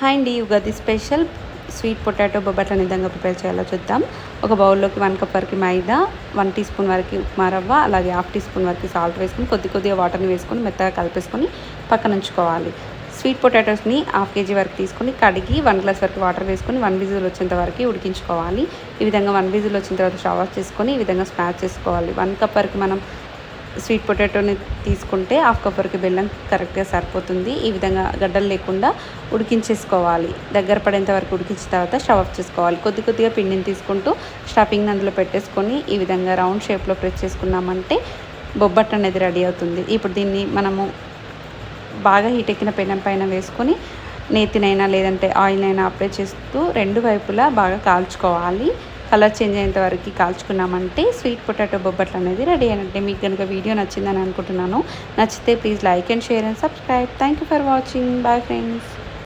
Hi అండి Ugadi special sweet potato బొబ్బట్లను విధంగా ప్రిపేర్ చేయాలో చూద్దాం. ఒక బౌల్లోకి వన్ కప్ వరకు మైదా వన్ టీ స్పూన్ వరకు ఉప్మా రవ్వ అలాగే హాఫ్ టీ స్పూన్ వరకు సాల్ట్ వేసుకొని కొద్ది కొద్దిగా వాటర్ని వేసుకొని మెత్తగా కలిపేసుకొని పక్కన ఉంచుకోవాలి. స్వీట్ పొటాటోస్ని హాఫ్ కేజీ వరకు తీసుకొని కడిగి వన్ గ్లాస్ వరకు వాటర్ వేసుకొని వన్ విజిల్ వచ్చేంత వరకు ఉడికించుకోవాలి. ఈ విధంగా వన్ విజిల్ వచ్చిన తర్వాత షవర్ చేసుకొని ఈ విధంగా స్మాష్ చేసుకోవాలి. వన్ కప్ వరకు మనం స్వీట్ పొటాటోని తీసుకుంటే హాఫ్ కప్ బెల్లం కరెక్ట్గా సరిపోతుంది. ఈ విధంగా గడ్డలు లేకుండా ఉడికించేసుకోవాలి. దగ్గర పడేంత వరకు ఉడికించిన తర్వాత స్టవ్ ఆఫ్ చేసుకోవాలి. కొద్ది కొద్దిగా పిండిని తీసుకుంటూ స్టఫింగ్ అందులో పెట్టేసుకొని ఈ విధంగా రౌండ్ షేప్లో ప్రెస్ చేసుకున్నామంటే బొబ్బట్ అనేది రెడీ అవుతుంది. ఇప్పుడు దీన్ని మనము బాగా హీట్ ఎక్కిన పెనం పైన వేసుకొని నేతినైనా లేదంటే ఆయిల్ అయినా అప్లై చేస్తూ రెండు వైపులా బాగా కాల్చుకోవాలి. కలర్ చేంజ్ అయ్యేంత వరకు కాల్చుకున్నామంటే స్వీట్ పొటాటో బొబ్బట్లు అనేది రెడీ అయినట్టే. మీకు కనుక వీడియో నచ్చిందని అనుకుంటున్నాను నచ్చితే please like and share and subscribe. Thank you for watching bye friends